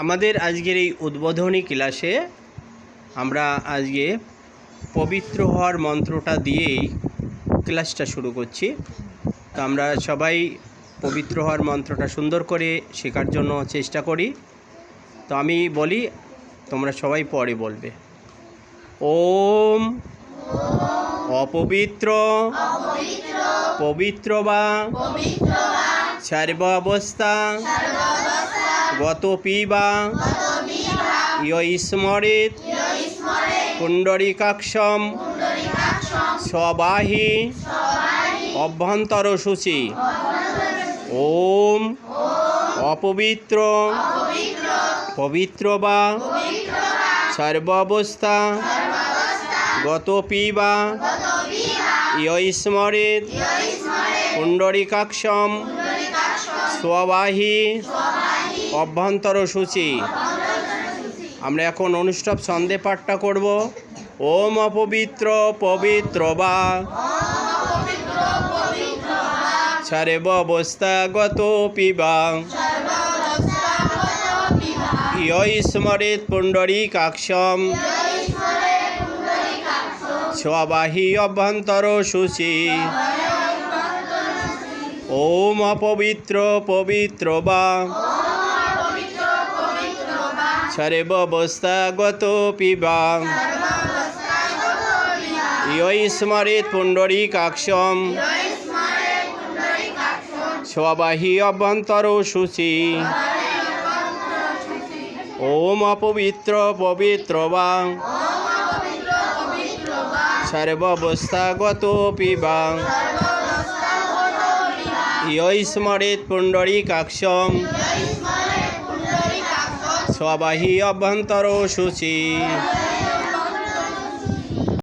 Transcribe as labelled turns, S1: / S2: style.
S1: আমাদের আজকের এই উদ্বোধনী ক্লাসে আমরা আজকে পবিত্র হওয়ার মন্ত্রটা দিয়েই ক্লাসটা শুরু করছি। তো আমরা সবাই পবিত্র হওয়ার মন্ত্রটা সুন্দর করে শেখার জন্য চেষ্টা করি। তো আমি বলি তোমরা সবাই পরে বলবে। ওম অপবিত্র পবিত্র বা সর্ব অবস্থা গত পিবা ইয় স্মরিত পুণ্ডরিকাক্ষম। স্ববাহী অভ্যন্তর সূচি ওম। অপবিত্র। পবিত্র বা। সর্ব অবস্থা গত পিবা ইয় স্মরিত পুণ্ডরিকাক্ষম। স্ববাহী অভ্যন্তর সূচি। আমরা এখন অনুষ্ঠব ছন্দে পাঠটা করব। ওম অপবিত্র পবিত্র বা। সর্ব অবস্থাগত পিবা ইয় স্মরিত পুণ্ডরিকাক্ষম স্ববাহী অভ্যন্তর সূচি। ওম অপবিত্র পবিত্র বা। সর্ব অবস্থাগত পিবা ইয় স্মরিত পুণ্ডরিকাক্ষম। স্ববাহী অভ্যন্তর সূচি। ওম অপবিত্র পবিত্র বা সর্ব অবস্থাগত পিবা ইয় স্মরিত পুণ্ডরিকাক্ষম। স্ববাহী অভ্যন্তর সূচি